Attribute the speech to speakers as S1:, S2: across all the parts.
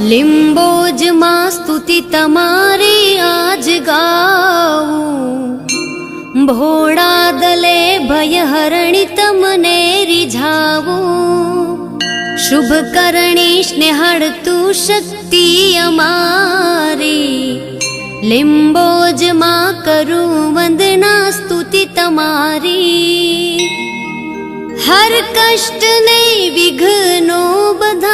S1: લિંબોજમાં સ્તુતિ તમારી આજ ગાવું. ભોળા દલે ભય હરણી તમને રીઝાવું. શુભ કરણી સ્નેહળ તું શક્તિ અમારી. લિંબોજમાં કરું વંદના સ્તુતિ તમારી. હર કષ્ટ ને વિઘ્નો બધા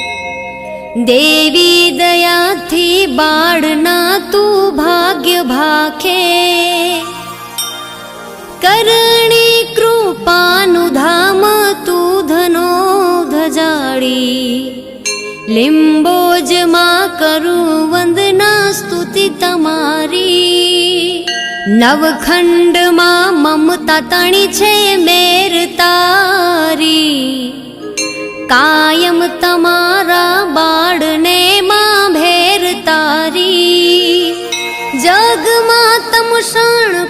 S1: देवी दया थी बाणना तू भाग्य भाखे करणी कृपानुधाम तू धनो धजाडी लिम्बोज मा करुवन्दना स्तुति नवखण्ड मा ममता तणि छे मेरता। यम बाडने मा भेर तारी। जग माणो